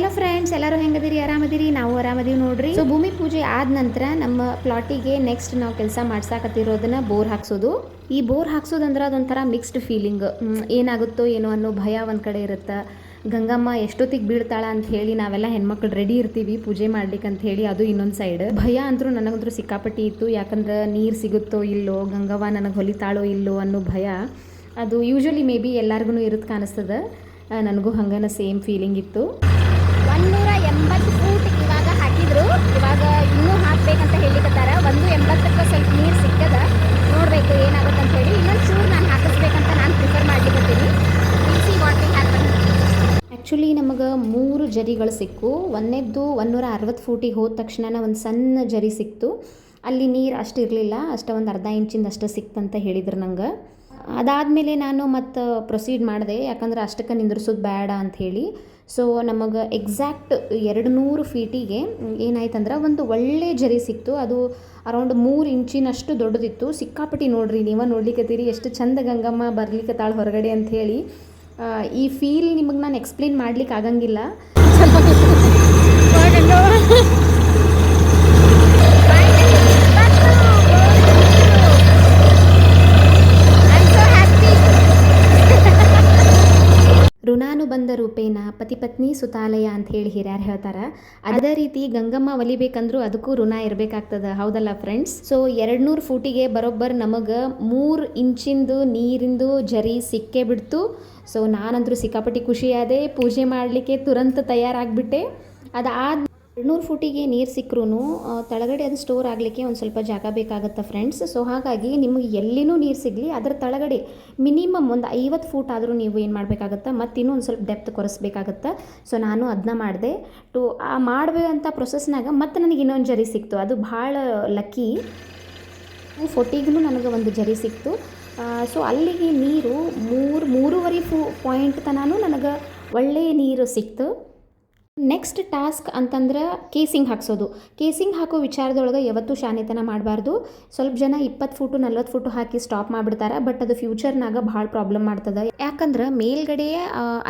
Hello friends ಎಲ್ಲರೂ ಹೆಂಗದಿರಿ? ಆರಾಮದಿರಿ? ನಾವು ಆರಾಮದೀವಿ ನೋಡ್ರಿ. ಸೊ ಭೂಮಿ ಪೂಜೆ ಆದ ನಂತರ ನಮ್ಮ ಪ್ಲಾಟಿಗೆ ನೆಕ್ಸ್ಟ್ ನಾವು ಕೆಲಸ ಮಾಡ್ಸಾಕತ್ತಿರೋದನ್ನ ಬೋರ್ ಹಾಕ್ಸೋದು. ಈ ಬೋರ್ ಹಾಕ್ಸೋದಂದ್ರೆ ಅದೊಂಥರ ಮಿಕ್ಸ್ಡ್ ಫೀಲಿಂಗ್ ಏನಾಗುತ್ತೋ ಏನೋ ಅನ್ನೋ ಭಯ ಒಂದು ಕಡೆ ಇರುತ್ತೆ. ಗಂಗಮ್ಮ ಎಷ್ಟೊತ್ತಿಗೆ ಬೀಳ್ತಾಳ ಅಂತ ಹೇಳಿ ನಾವೆಲ್ಲ ಹೆಣ್ಮಕ್ಳು ರೆಡಿ ಇರ್ತೀವಿ ಪೂಜೆ ಮಾಡ್ಲಿಕ್ಕೆ ಅಂತ ಹೇಳಿ ಅದು ಇನ್ನೊಂದು ಸೈಡ್ ಭಯ ಅಂತೂ ನನಗಂತೂ ಸಿಕ್ಕಾಪಟ್ಟಿ ಇತ್ತು. ಯಾಕಂದ್ರೆ ನೀರು ಸಿಗುತ್ತೋ ಇಲ್ಲೋ, ಗಂಗವ್ವ ನನಗೆ ಹೊಲಿತಾಳೋ ಇಲ್ಲೋ ಅನ್ನೋ ಭಯ. ಅದು ಯೂಶ್ವಲಿ ಮೇ ಬಿ ಎಲ್ಲರಿಗೂ ಇರುತ್ತೆ ಕಾಣಿಸ್ತದೆ. ನನಗೂ ಹಂಗನ ಸೇಮ್ ಫೀಲಿಂಗ್ ಇತ್ತು. ಒಂದೂರ ಎಂಬತ್ತು ಫೂಟ್ ಇವಾಗ ಹಾಕಿದ್ರು. ಇವಾಗ ಇನ್ನೂ ಹಾಕ್ಬೇಕಂತ ಹೇಳಿಕತ್ತಾರ ಒಂದು ಎಂಬತ್ತಕ್ಕೆ ಸ್ವಲ್ಪ ನೀರು ಸಿಕ್ಕದ ನೋಡಬೇಕು ಏನಾಗುತ್ತೆ ಅಂತ ಹೇಳಿ. ಇನ್ನೊಂದು ಚೂರು ನಾನು ಹಾಕಿಸ್ಬೇಕಂತ ನಾನು ಪ್ರಿಫರ್ ಮಾಡ್ಲಿಕ್ಕತ್ತೀನಿ ಸಿ ವಾಟ್ ವಿಲ್ ಆ್ಯಕ್ಚುಲಿ ನಮಗೆ ಮೂರು ಜರಿಗಳು ಸಿಕ್ಕು. ಒಂದೇದ್ದು ಒಂದೂರ ಅರವತ್ತು ಫೂಟಿಗೆ ಹೋದ ತಕ್ಷಣ ಒಂದು ಸಣ್ಣ ಜರಿ ಸಿಕ್ತು. ಅಲ್ಲಿ ನೀರು ಅಷ್ಟು ಇರಲಿಲ್ಲ. ಅಷ್ಟೇ ಒಂದು ಅರ್ಧ ಇಂಚಿಂದ ಅಷ್ಟೇ ಸಿಕ್ತಂತ ಹೇಳಿದ್ರು ನಂಗೆ. ಅದಾದಮೇಲೆ ನಾನು ಮತ್ತು ಪ್ರೊಸೀಡ್ ಮಾಡಿದೆ, ಯಾಕಂದ್ರೆ ಅಷ್ಟಕ್ಕೆ ನಿಂದ್ರಿಸೋದು ಬೇಡ ಅಂಥೇಳಿ ಸೊ ನಮಗೆ ಎಕ್ಸಾಕ್ಟ್ ಎರಡು ನೂರು ಫೀಟಿಗೆ ಏನಾಯ್ತಂದ್ರೆ ಒಂದು ಒಳ್ಳೆ ಜರಿ ಸಿಕ್ತು. ಅದು ಅರೌಂಡ್ ಮೂರು ಇಂಚಿನಷ್ಟು ದೊಡ್ಡದಿತ್ತು. ಸಿಕ್ಕಾಪಟ್ಟಿ ನೋಡ್ರಿ, ನೀವ ನೋಡ್ಲಿಕ್ಕತ್ತೀರಿ ಎಷ್ಟು ಚಂದ ಗಂಗಮ್ಮ ಬರ್ಲಿಕ್ಕತ್ತಾಳ ಹೊರಗಡೆ ಅಂತ ಹೇಳಿ. ಈ ಫೀಲ್ ನಿಮಗೆ ನಾನು ಎಕ್ಸ್ಪ್ಲೇನ್ ಮಾಡ್ಲಿಕ್ಕೆ ಆಗಂಗಿಲ್ಲ. ಋಣಾನು ಬಂದ ರೂಪೇಣ ಪತಿ ಪತ್ನಿ ಸುತಾಲಯ ಅಂತ ಹೇಳಿ ಹಿರಿಯರು ಹೇಳ್ತಾರೆ. ಅದೇ ರೀತಿ ಗಂಗಮ್ಮ ಒಲಿಬೇಕಂದ್ರೂ ಅದಕ್ಕೂ ಋಣ ಇರಬೇಕಾಗ್ತದ. ಹೌದಲ್ಲ ಫ್ರೆಂಡ್ಸ್ ಸೊ ಎರಡು ನೂರು ಫೂಟಿಗೆ ಬರೋಬ್ಬರ್ ನಮಗೆ ಮೂರು ಇಂಚಿಂದು ನೀರಿಂದು ಜರಿ ಸಿಕ್ಕೇ ಬಿಡ್ತು. ಸೊ ನಾನಂದ್ರೂ ಸಿಕ್ಕಾಪಟ್ಟಿ ಖುಷಿಯಾದೆ ಪೂಜೆ ಮಾಡಲಿಕ್ಕೆ ತುರಂತ ತಯಾರಾಗ್ಬಿಟ್ಟೆ. ಅದಾದ ಎರಡುನೂರು ಫೂಟಿಗೆ ನೀರು ಸಿಕ್ಕರೂ ತಳಗಡೆ ಅದು ಸ್ಟೋರ್ ಆಗಲಿಕ್ಕೆ ಒಂದು ಸ್ವಲ್ಪ ಜಾಗ ಬೇಕಾಗುತ್ತೆ ಫ್ರೆಂಡ್ಸ್ ಸೊ ಹಾಗಾಗಿ ನಿಮಗೆ ಎಲ್ಲಿನೂ ನೀರು ಸಿಗಲಿ, ಅದರ ತಳಗಡೆ ಮಿನಿಮಮ್ ಒಂದು ಐವತ್ತು ಫೂಟ್ ಆದರೂ ನೀವು ಏನು ಮಾಡಬೇಕಾಗತ್ತೆ, ಮತ್ತು ಇನ್ನೂ ಒಂದು ಸ್ವಲ್ಪ ಡೆಪ್ತ್ ಕೊರೆಸ್ಬೇಕಾಗತ್ತೆ. ಸೊ ನಾನು ಅದನ್ನ ಮಾಡಿದೆ. ಟು ಆ ಮಾಡಬೇಕಂತ ಪ್ರೊಸೆಸ್ನಾಗ ಮತ್ತೆ ನನಗೆ ಇನ್ನೊಂದು ಜರಿ ಸಿಕ್ತು. ಅದು ಭಾಳ ಲಕ್ಕಿ ಫೋಟಿಗೂ ನನಗೆ ಒಂದು ಜರಿ ಸಿಕ್ತು. ಸೊ ಅಲ್ಲಿಗೆ ನೀರು ಮೂರು, ಮೂರುವರೆ ಫೂ ಪಾಯಿಂಟ್ ತನಾನು ನನಗೆ ಒಳ್ಳೆಯ ನೀರು ಸಿಕ್ತು. ನೆಕ್ಸ್ಟ್ ಟಾಸ್ಕ್ ಅಂತಂದ್ರೆ ಕೇಸಿಂಗ್ ಹಾಕ್ಸೋದು. ಕೇಸಿಂಗ್ ಹಾಕೋ ವಿಚಾರದೊಳಗೆ ಯಾವತ್ತೂ ಶಾನೆತನ ಮಾಡಬಾರ್ದು. ಸ್ವಲ್ಪ ಜನ ಇಪ್ಪತ್ತು ಫುಟು, ನಲ್ವತ್ತು ಫುಟು ಹಾಕಿ ಸ್ಟಾಪ್ ಮಾಡಿಬಿಡ್ತಾರೆ ಬಟ್ ಅದು ಫ್ಯೂಚರ್ನಾಗ ಭಾಳ ಪ್ರಾಬ್ಲಮ್ ಮಾಡ್ತದೆ. ಯಾಕಂದ್ರೆ ಮೇಲ್ಗಡೆ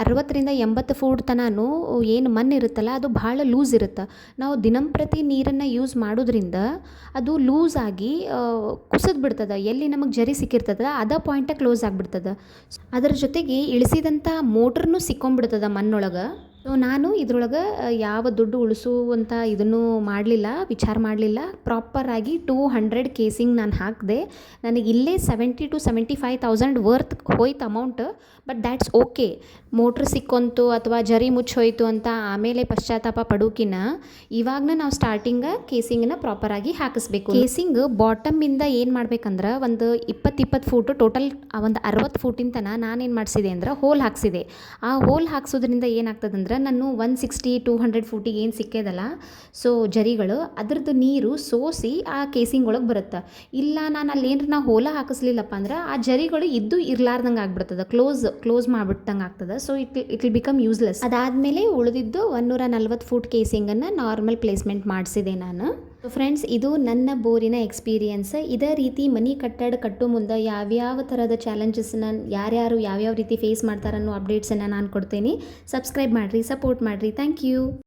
ಅರವತ್ತರಿಂದ ಎಂಬತ್ತು ಫೂಟ್ ತನೂ ಏನು ಮಣ್ಣು ಇರುತ್ತಲ್ಲ, ಅದು ಭಾಳ ಲೂಸ್ ಇರುತ್ತೆ. ನಾವು ದಿನಂಪ್ರತಿ ನೀರನ್ನು ಯೂಸ್ ಮಾಡೋದ್ರಿಂದ ಅದು ಲೂಸ್ ಆಗಿ ಕುಸಿದ್ ಬಿಡ್ತದೆ. ಎಲ್ಲಿ ನಮಗೆ ಜರಿ ಸಿಕ್ಕಿರ್ತದ, ಅದ ಪಾಯಿಂಟ ಕ್ಲೋಸ್ ಆಗಿಬಿಡ್ತದೆ. ಅದರ ಜೊತೆಗೆ ಇಳಿಸಿದಂಥ ಮೋಟ್ರನ್ನು ಸಿಕ್ಕೊಂಬಿಡ್ತದ ಮಣ್ಣೊಳಗೆ. ಸೊ ನಾನು ಇದ್ರೊಳಗೆ ಯಾವ ದುಡ್ಡು ಉಳಿಸುವಂಥ ಇದನ್ನು ಮಾಡಲಿಲ್ಲ, ವಿಚಾರ ಮಾಡಲಿಲ್ಲ. ಪ್ರಾಪರಾಗಿ ಟೂ ಹಂಡ್ರೆಡ್ ಕೇಸಿಂಗ್ ನಾನು ಹಾಕಿದೆ. ನನಗೆ ಇಲ್ಲೇ seventy two seventy five thousand worth ಹೋಯ್ತು amount but that's okay motor ಸಿಕ್ಕೊಂತು ಅಥವಾ ಜರಿ ಮುಚ್ಚೋಯ್ತು ಅಂತ ಆಮೇಲೆ ಪಶ್ಚಾತ್ತಾಪ ಪಡೋಕಿನ, ಇವಾಗನ ನಾವು ಸ್ಟಾರ್ಟಿಂಗ ಕೇಸಿಂಗನ್ನ ಪ್ರಾಪರಾಗಿ ಹಾಕಿಸ್ಬೇಕು. ಕೇಸಿಂಗ್ ಬಾಟಮಿಂದ ಏನು ಮಾಡ್ಬೇಕಂದ್ರೆ, ಒಂದು ಇಪ್ಪತ್ತು ಇಪ್ಪತ್ತು ಫೂಟು ಟೋಟಲ್ ಒಂದು ಅರವತ್ತು ಫೂಟಿನ ನಾನು ನಾನೇನು ಮಾಡಿಸಿದೆ ಅಂದ್ರೆ ಹೋಲ್ ಹಾಕ್ಸಿದೆ. ಆ ಹೋಲ್ ಹಾಕ್ಸೋದ್ರಿಂದ ಏನಾಗ್ತದಂದ್ರೆ ನಾನು ಒನ್ ಸಿಕ್ಸ್ಟಿ ಟೂ ಹಂಡ್ರೆಡ್ ಫೂಟಿಗೆ ಏನು ಸಿಕ್ಕೇದಲ್ಲ ಸೊ ಜರಿಗಳು, ಅದ್ರದ್ದು ನೀರು ಸೋಸಿ ಆ ಕೇಸಿಂಗ್ ಒಳಗೆ ಬರುತ್ತೆ. ಇಲ್ಲ, ನಾನು ಅಲ್ಲಿ ಏನಾರ ನಾ ಹೋಲ ಹಾಕಿಸ್ಲಿಲ್ಲಪ್ಪ ಅಂದ್ರೆ ಆ ಜರಿಗಳು ಇದ್ದು ಇರ್ಲಾರ್ದಂಗೆ ಆಗ್ಬಿಡ್ತದೆ. ಕ್ಲೋಸ್ ಕ್ಲೋಸ್ ಮಾಡಿಬಿಟ್ಟಂಗೆ ಆಗ್ತದೆ. So it it will become useless ಅದಾದಮೇಲೆ ಉಳಿದಿದ್ದು ಒನ್ನೂರ ನಲ್ವತ್ತು ಫೂಟ್ ಕೇಸಿಂಗನ್ನು ನಾರ್ಮಲ್ ಪ್ಲೇಸ್ಮೆಂಟ್ ಮಾಡಿಸಿದೆ ನಾನು. ಫ್ರೆಂಡ್ಸ್ ಇದು ನನ್ನ ಬೋರಿನ ಎಕ್ಸ್ಪೀರಿಯನ್ಸ್ ಇದೇ ರೀತಿ ಮನಿ ಕಟ್ಟಡ ಕಟ್ಟೋ ಮುಂದೆ ಯಾವ್ಯಾವ ಥರದ ಚಾಲೆಂಜಸ್ನ ಯಾರ್ಯಾರು ಯಾವ್ಯಾವ ರೀತಿ ಫೇಸ್ ಮಾಡ್ತಾರನ್ನೋ ಅಪ್ಡೇಟ್ಸನ್ನು ನಾನು ಕೊಡ್ತೀನಿ. ಸಬ್ಸ್ಕ್ರೈಬ್ ಮಾಡಿರಿ ಸಪೋರ್ಟ್ ಮಾಡಿರಿ. Thank you